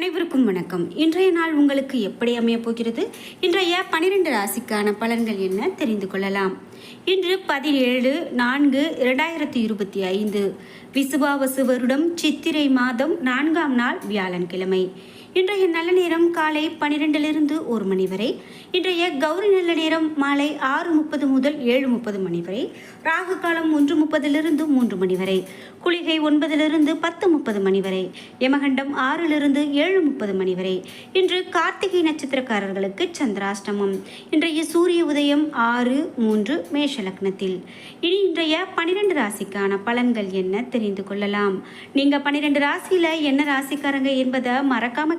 அனைவருக்கும் வணக்கம். இன்றைய நாள் உங்களுக்கு எப்படி அமையப் போகிறது? இன்றைய பனிரெண்டு ராசிக்கான பலன்கள் என்ன தெரிந்து கொள்ளலாம். இன்று பதினேழு நான்கு இரண்டாயிரத்தி இருபத்தி ஐந்து. விசுவாவசு வருடம் சித்திரை மாதம் நான்காம் நாள் வியாழன்கிழமை. இன்றைய நல்ல நேரம் காலை பனிரெண்டிலிருந்து ஒரு மணி வரை. இன்றைய கௌரி நல்ல நேரம் மாலை ஆறு முப்பது முதல் ஏழு முப்பது மணி வரை. ராகு காலம் ஒன்று முப்பதிலிருந்து மூன்று மணி வரை. குளிகை ஒன்பதிலிருந்து பத்து முப்பது மணி வரை. யமகண்டம் ஆறிலிருந்து ஏழு முப்பது மணி வரை. இன்று கார்த்திகை நட்சத்திரக்காரர்களுக்கு சந்திராஷ்டமம். இன்றைய சூரிய உதயம் ஆறு மூன்று மேஷ லக்னத்தில். இனி இன்றைய பனிரெண்டு ராசிக்கான பலன்கள் என்ன தெரிந்து கொள்ளலாம். நீங்கள் பனிரெண்டு ராசியில் என்ன ராசிக்காரங்க என்பதை மறக்காம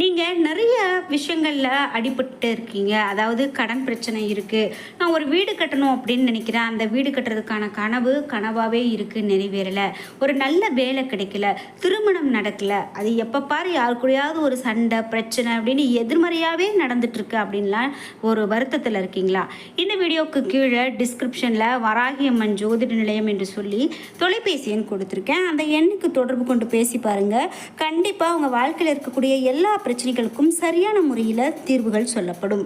நீங்கள் நிறைய விஷயங்களில் அடிபட்டு இருக்கீங்க. அதாவது கடன் பிரச்சனை இருக்குது நான் ஒரு வீடு கட்டணும் அப்படின்னு நினைக்கிறேன். அந்த வீடு கட்டுறதுக்கான கனவு கனவாகவே இருக்குது நிறைவேறலை. ஒரு நல்ல வேலை கிடைக்கல. திருமணம் நடக்கல. அது எப்போ பாரு யாரு கூடயாவது ஒரு சண்டை பிரச்சனை அப்படின்னு எதிர்மறையாகவே நடந்துட்டுருக்கு அப்படின்லாம் ஒரு வருத்தத்தில் இருக்கீங்களா? இந்த வீடியோவுக்கு கீழே டிஸ்கிரிப்ஷனில் வராகியம்மன் ஜோதிட நிலையம் என்று சொல்லி தொலைபேசி எண் கொடுத்துருக்கேன். அந்த எண்ணுக்கு தொடர்பு கொண்டு பேசி பாருங்கள் கண்டிப்பாக உங்கள் வாழ்க்கையில் இருக்கக்கூடிய எல்லா பிரச்சனைகளுக்கும் சரியான முறையில் தீர்வுகள் சொல்லப்படும்.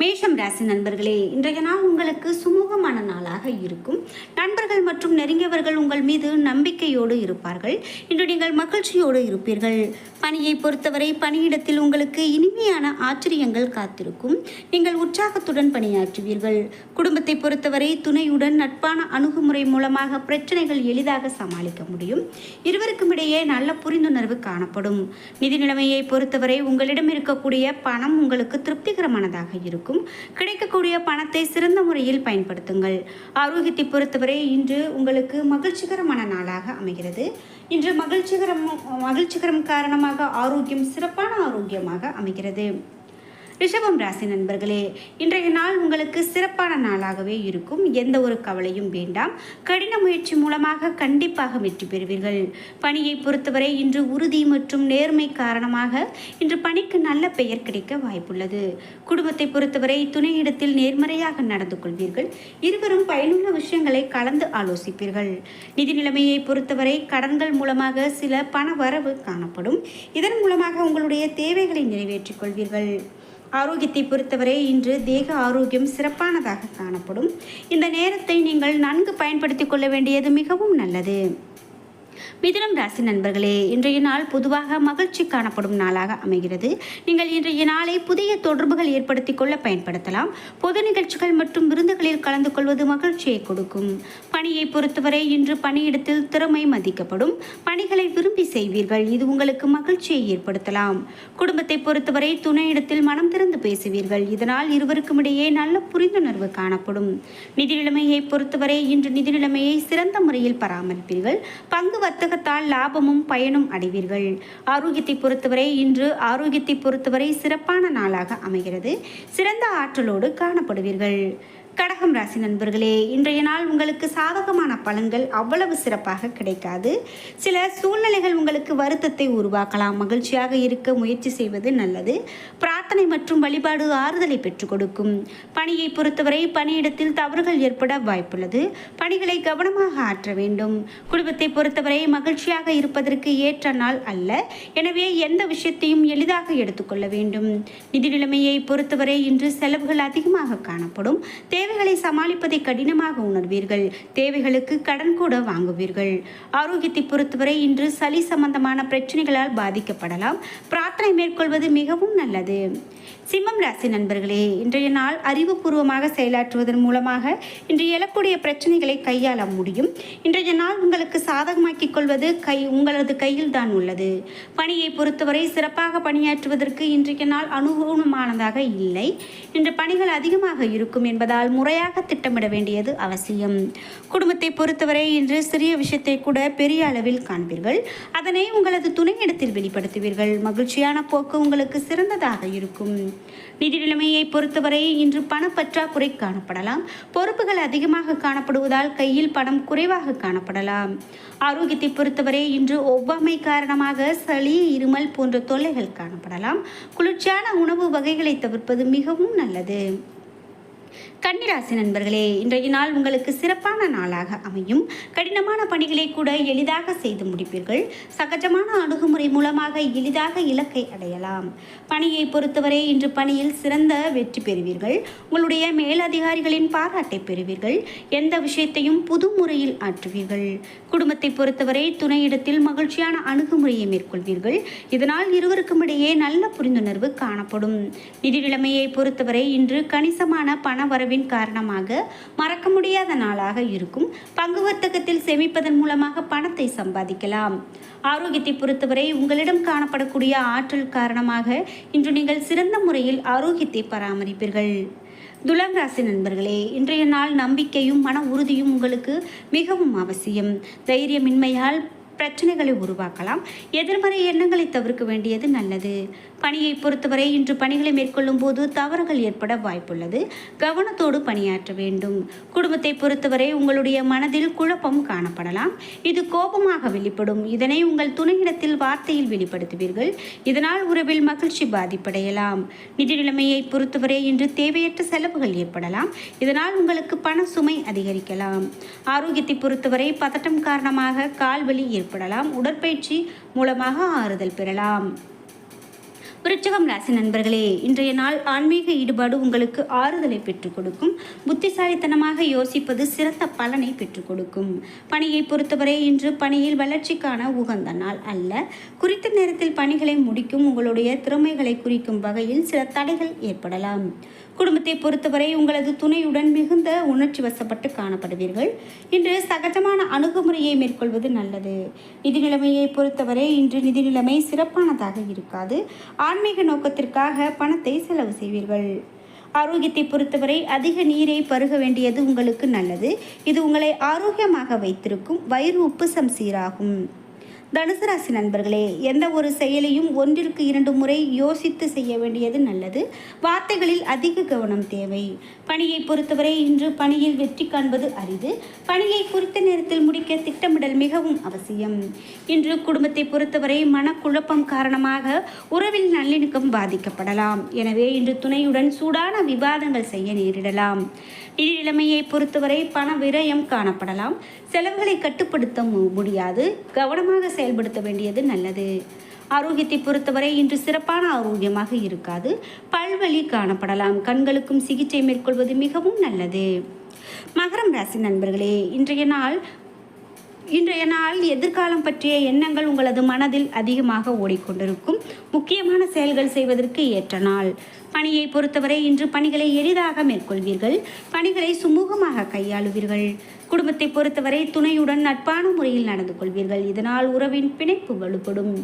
மேஷம் ராசி நண்பர்களே இன்றைய நாள் உங்களுக்கு சுமூகமான நாளாக இருக்கும். நண்பர்கள் மற்றும் நெருங்கியவர்கள் உங்கள் மீது நம்பிக்கையோடு இருப்பார்கள். இன்று நீங்கள் மகிழ்ச்சியோடு இருப்பீர்கள். பணியை பொறுத்தவரை பணியிடத்தில் உங்களுக்கு இனிமையான ஆச்சரியங்கள் காத்திருக்கும். நீங்கள் உற்சாகத்துடன் பணியாற்றுவீர்கள். குடும்பத்தை பொறுத்தவரை துணையுடன் நட்பான அணுகுமுறை மூலமாக பிரச்சனைகள் எளிதாக சமாளிக்க முடியும். இருவருக்கும் இடையே நல்ல புரிந்துணர்வு காணப்படும். நிதி நிலைமையை பொறுத்தவரை உங்களிடம் இருக்கக்கூடிய பணம் உங்களுக்கு திருப்திகரமானதாக இருக்கும். கிடைக்கக்கூடிய பணத்தை சிறந்த முறையில் பயன்படுத்துங்கள். ஆரோக்கியத்தை பொறுத்தவரை இன்று உங்களுக்கு மகிழ்ச்சிகரமான நாளாக அமைகிறது. இன்று மகிழ்ச்சிகரம் மகிழ்ச்சிகரம் காரணமாக ஆரோக்கியம் சிறப்பான ஆரோக்கியமாக அமைகிறது. ரிஷபம் ராசி நண்பர்களே இன்றைய நாள் உங்களுக்கு சிறப்பான நாளாகவே இருக்கும். எந்த ஒரு கவலையும் வேண்டாம். கடின முயற்சி மூலமாக கண்டிப்பாக வெற்றி பெறுவீர்கள். பணியை பொறுத்தவரை இன்று உறுதி மற்றும் நேர்மை காரணமாக இன்று பணிக்கு நல்ல பெயர் கிடைக்க வாய்ப்புள்ளது. குடும்பத்தை பொறுத்தவரை துணையிடத்தில் நேர்மறையாக நடந்து கொள்வீர்கள். இருவரும் பயனுள்ள விஷயங்களை கலந்து ஆலோசிப்பீர்கள். நிதி நிலைமையை பொறுத்தவரை கடன்கள் மூலமாக சில பண வரவு காணப்படும். இதன் மூலமாக உங்களுடைய தேவைகளை நிறைவேற்றிக் கொள்வீர்கள். ஆரோக்கியத்தை பொறுத்தவரை இன்று தேக ஆரோக்கியம் சிறப்பானதாக காணப்படும். இந்த நேரத்தை நீங்கள் நன்கு பயன்படுத்திக் கொள்ள வேண்டியது மிகவும் நல்லது. மிதனம் ராசி நண்பர்களே இன்றைய நாள் பொதுவாக மகிழ்ச்சி காணப்படும் நாளாக அமைகிறது. நீங்கள் இன்றைய நாளை புதிய தொடர்புகள் ஏற்படுத்திக் கொள்ள பயன்படுத்தலாம். பொது நிகழ்ச்சிகள் மற்றும் விருந்துகளில் கலந்து கொள்வது மகிழ்ச்சியை கொடுக்கும். பணியை பொறுத்தவரை இன்று பணியிடத்தில் திறமை மதிக்கப்படும். பணிகளை விரும்பி செய்வீர்கள் இது உங்களுக்கு மகிழ்ச்சியை ஏற்படுத்தலாம். குடும்பத்தை பொறுத்தவரை துணையிடத்தில் மனம் திறந்து பேசுவீர்கள் இதனால் இருவருக்கும் இடையே நல்ல புரிந்துணர்வு காணப்படும். நிதி நிலைமையை பொறுத்தவரை இன்று நிதி நிலைமையை சிறந்த முறையில் பராமரிப்பீர்கள். பங்கு வர்த்தகத்தால் லாபமும் பயனும் அடைவீர்கள். ஆரோக்கியத்தை பொறுத்தவரை இன்று ஆரோக்கியத்தை பொறுத்தவரை சிறப்பான நாளாக அமைகிறது. சிறந்த ஆற்றலோடு காணப்படுவீர்கள். கடகம் ராசி நண்பர்களே இன்றைய நாள் உங்களுக்கு சாதகமான பலன்கள் அவ்வளவு சிறப்பாக கிடைக்காது. சில சூழ்நிலைகள் உங்களுக்கு வருத்தத்தை உருவாக்கலாம் மகிழ்ச்சியாக இருக்க முயற்சி செய்வது நல்லது. பிரார்த்தனை மற்றும் வழிபாடு ஆறுதலை பெற்றுக் கொடுக்கும். பணியை பொறுத்தவரை பணியிடத்தில் தவறுகள் ஏற்பட வாய்ப்புள்ளது. பணிகளை கவனமாக ஆற்ற வேண்டும். குடும்பத்தை பொறுத்தவரை மகிழ்ச்சியாக இருப்பதற்கு ஏற்ற நாள் அல்ல. எனவே எந்த விஷயத்தையும் எளிதாக எடுத்துக்கொள்ள வேண்டும். நிதி நிலைமையை பொறுத்தவரை இன்று செலவுகள் அதிகமாக காணப்படும். தேவை தேவைகளை சமாளிப்பதை கடினமாக உணர்வீர்கள். தேவைகளுக்கு கடன் கூட வாங்குவீர்கள். ஆரோக்கியத்தை பொறுத்தவரை இன்று சளி சம்பந்தமான பிரச்சனைகளால் பாதிக்கப்படலாம். பிரார்த்தனை மேற்கொள்வது மிகவும் நல்லது. சிம்மம் ராசி நண்பர்களே இன்றைய நாள் அறிவுபூர்வமாக செயலாற்றுவதன் மூலமாக இன்று எழக்கூடிய பிரச்சனைகளை கையாள முடியும். இன்றைய நாள் உங்களுக்கு சாதகமாக்கிக் கொள்வது கை உங்களது கையில் தான் உள்ளது. பணியை பொறுத்தவரை சிறப்பாக பணியாற்றுவதற்கு இன்றைய நாள் அனுகூலமானதாக இல்லை. இன்று பணிகள் அதிகமாக இருக்கும் என்பதால் முறையாக திட்டமிட வேண்டியது அவசியம். குடும்பத்தை பொறுத்தவரை இன்று சிறிய விஷயத்தை கூட பெரிய அளவில் காண்பீர்கள். அதனை உங்களது துணையிடத்தில் வெளிப்படுத்துவீர்கள். மகிழ்ச்சியான போக்கு உங்களுக்கு சிறந்ததாக இருக்கும். நிதி நிலைமையை பொறுத்தவரை இன்று பணப்பற்றாக்குறை காணப்படலாம். பொறுப்புகள் அதிகமாக காணப்படுவதால் கையில் பணம் குறைவாக காணப்படலாம். ஆரோக்கியத்தை பொறுத்தவரை இன்று ஒவ்வாமை காரணமாக சளி இருமல் போன்ற தொல்லைகள் காணப்படலாம். குளிர்ச்சியான உணவு வகைகளை தவிர்ப்பது மிகவும் நல்லது. கன்னிராசி நண்பர்களே இன்றைய நாள் உங்களுக்கு சிறப்பான நாளாக அமையும். கடினமான பணிகளை கூட எளிதாக செய்து முடிப்பீர்கள். சகஜமான அணுகுமுறை மூலமாக எளிதாக இலக்கை அடையலாம். பணியை பொறுத்தவரை இன்று பணியில் சிறந்த வெற்றி பெறுவீர்கள். உங்களுடைய மேலதிகாரிகளின் பாராட்டை பெறுவீர்கள். எந்த விஷயத்தையும் புது முறையில் ஆற்றுவீர்கள். குடும்பத்தை பொறுத்தவரை துணையிடத்தில் மகிழ்ச்சியான அணுகுமுறையை மேற்கொள்வீர்கள். இதனால் இருவருக்கும் இடையே நல்ல புரிந்துணர்வு காணப்படும். நிதி நிலைமையை பொறுத்தவரை இன்று கணிசமான பண உறவின் காரணமாக மறக்க முடியாத நாளாக இருக்கும். பங்கு வர்த்தகத்தில் சேமிப்பதன் மூலமாக பணத்தை சம்பாதிக்கலாம். ஆரோக்கியத்தை பொறுத்தவரை உங்களிடம் காணப்படக்கூடிய ஆற்றல் காரணமாக இன்று நீங்கள் சிறந்த முறையில் ஆரோக்கியத்தை பராமரிப்பீர்கள். துலாம் ராசி நண்பர்களே இன்றைய நாள் நம்பிக்கையும் மன உறுதியும் உங்களுக்கு மிகவும் அவசியம். தைரியமின்மையால் பிரச்சனைகளை உருவாக்கலாம். எதிர்மறை எண்ணங்களை தவிர்க்க வேண்டியது நல்லது. பணியை பொறுத்தவரை இன்று பணிகளை மேற்கொள்ளும் போது தவறுகள் ஏற்பட வாய்ப்புள்ளது. கவனத்தோடு பணியாற்ற வேண்டும். குடும்பத்தை பொறுத்தவரை உங்களுடைய மனதில் குழப்பம் காணப்படலாம். இது கோபமாக வெளிப்படும். இதனை உங்கள் துணையிடத்தில் வார்த்தையில் வெளிப்படுத்துவீர்கள். இதனால் உறவில் மகிழ்ச்சி பாதிப்படையலாம். நிதி நிலைமையை பொறுத்தவரை இன்று தேவையற்ற செலவுகள் ஏற்படலாம். இதனால் உங்களுக்கு பண சுமை அதிகரிக்கலாம். ஆரோக்கியத்தை பொறுத்தவரை பதட்டம் காரணமாக கால்வலி ஏற்படலாம். உடற்பயிற்சி மூலமாக ஆறுதல் பெறலாம். விருச்சகம் ராசி நண்பர்களே இன்றைய நாள் ஆன்மீக ஈடுபாடு உங்களுக்கு ஆறுதலை பெற்றுக் கொடுக்கும். புத்திசாலித்தனமாக யோசிப்பது சிறந்த பலனை பெற்றுக் கொடுக்கும். பணியை பொறுத்தவரை இன்று பணியில் வளர்ச்சிக்கான உகந்த நாள் அல்ல. குறித்த நேரத்தில் பணிகளை முடிக்கும் உங்களுடைய திறமைகளை குறிக்கும் வகையில் சில தடைகள் ஏற்படலாம். குடும்பத்தை பொறுத்தவரை உங்களது துணையுடன் மிகுந்த உணர்ச்சி வசப்பட்டு காணப்படுவீர்கள். இன்று சகஜமான அணுகுமுறையை மேற்கொள்வது நல்லது. நிதி நிலைமையை பொறுத்தவரை இன்று நிதி நிலைமை சிறப்பானதாக இருக்காது. ஆன்மீக நோக்கத்திற்காக பணத்தை செலவு செய்வீர்கள். ஆரோக்கியத்தை பொறுத்தவரை அதிக நீரை பருக வேண்டியது உங்களுக்கு நல்லது. இது உங்களை ஆரோக்கியமாக வைத்திருக்கும் வயிறு உப்புசம் சீராகும். தனுசு ராசி நண்பர்களே எந்த ஒரு செயலையும் ஒன்றிற்கு இரண்டு முறை யோசித்து செய்ய வேண்டியது நல்லது. வார்த்தைகளில் அதிக கவனம் தேவை. பணியை பொறுத்தவரை இன்று பணியில் வெற்றி காண்பது அரிது. பணியை குறித்த நேரத்தில் முடிக்க திட்டமிடல் மிகவும் அவசியம். இன்று குடும்பத்தை பொறுத்தவரை மனக்குழப்பம் காரணமாக உறவில் நல்லிணக்கம் பாதிக்கப்படலாம். எனவே இன்று துணையுடன் சூடான விவாதங்கள் செய்ய நேரிடலாம். நிதிநிலைமையை பொறுத்தவரை பண விரயம் காணப்படலாம். செலவுகளை கட்டுப்படுத்த முடியாது. கவனமாக செயல்படுத்த வேண்டியது நல்லது. ஆரோக்கியத்தை பொறுத்தவரை இன்று சிறப்பான ஆரோக்கியமாக இருக்காது. பல்வழி காணப்படலாம். கண்களுக்கும் சிகிச்சை மேற்கொள்வது மிகவும் நல்லது. மகரம் ராசி நண்பர்களே இன்றைய நாள் இன்றைய நாள் எதிர்காலம் பற்றிய எண்ணங்கள் உங்களது மனதில் அதிகமாக ஓடிக்கொண்டிருக்கும். முக்கியமான செயல்கள் செய்வதற்கு ஏற்ற நாள். பணியை பொறுத்தவரை இன்று பணிகளை எளிதாக மேற்கொள்வீர்கள். பணிகளை சுமூகமாக கையாளுவீர்கள். குடும்பத்தை பொறுத்தவரை துணையுடன் நட்பான முறையில் நடந்து கொள்வீர்கள். இதனால் உறவின் பிணைப்பு வலுப்படும்.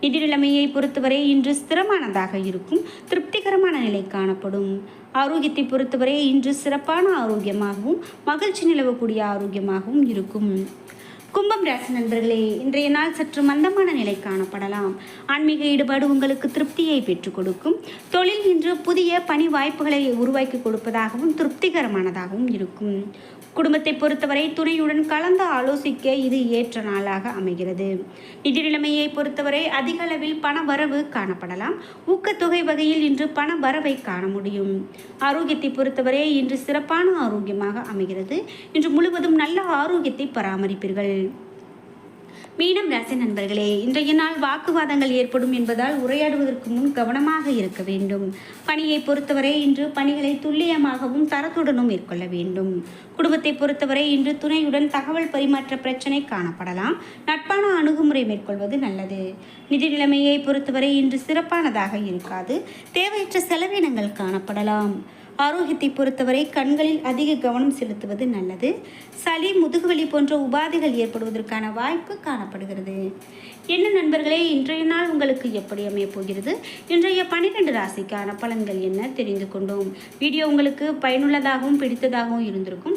நிதி நிலைமையை பொறுத்தவரை இன்று ஸ்திரமானதாக இருக்கும். திருப்திகரமான நிலை காணப்படும். ஆரோக்கியத்தை பொறுத்தவரை இன்று சிறப்பான ஆரோக்கியமாகவும் மகிழ்ச்சி நிலவக்கூடிய ஆரோக்கியமாகவும் இருக்கும். கும்பம் ராசி நண்பர்களே இன்றைய நாள் சற்று மந்தமான நிலை காணப்படலாம். ஆன்மீக ஈடுபாடு உங்களுக்கு திருப்தியை பெற்றுக் கொடுக்கும். தொழில் இன்று புதிய பணி வாய்ப்புகளை உருவாக்கி கொடுப்பதாகவும் திருப்திகரமானதாகவும் இருக்கும். குடும்பத்தை பொறுத்தவரை துணையுடன் கலந்து ஆலோசிக்க இது ஏற்ற நாளாக அமைகிறது. நிதி நிலைமையை பொறுத்தவரை அதிக அளவில் பண வரவு காணப்படலாம். ஊக்கத்தொகை வகையில் இன்று பண வரவை காண முடியும். ஆரோக்கியத்தை பொறுத்தவரை இன்று சிறப்பான ஆரோக்கியமாக அமைகிறது. இன்று முழுவதும் நல்ல ஆரோக்கியத்தை பராமரிப்பீர்கள். மீனம் ராசி நண்பர்களே இன்றைய நாள் வாக்குவாதங்கள் ஏற்படும் என்பதால் உரையாடுவதற்கு முன் கவனமாக இருக்க வேண்டும். பணியை பொறுத்தவரை இன்று பணிகளை துல்லியமாகவும் தரத்துடனும் மேற்கொள்ள வேண்டும். குடும்பத்தை பொறுத்தவரை இன்று துணையுடன் தகவல் பரிமாற்ற பிரச்சனை காணப்படலாம். நட்பான அணுகுமுறை மேற்கொள்வது நல்லது. நிதி நிலைமையை பொறுத்தவரை இன்று சிறப்பானதாக இருக்காது. தேவையற்ற செலவினங்கள் காணப்படலாம். ஆரோக்கியத்தை பொறுத்தவரை கண்களில் அதிக கவனம் செலுத்துவது நல்லது. சளி முதுகுவலி போன்ற உபாதைகள் ஏற்படுவதற்கான வாய்ப்பு காணப்படுகிறது. என்ன நண்பர்களே இன்றைய நாள் உங்களுக்கு எப்படி அமையப் போகிறது? இன்றைய பன்னிரெண்டு ராசிக்கான பலன்கள் என்ன தெரிந்து கொண்டோம். வீடியோ உங்களுக்கு பயனுள்ளதாகவும் பிடித்ததாகவும் இருந்திருக்கும்.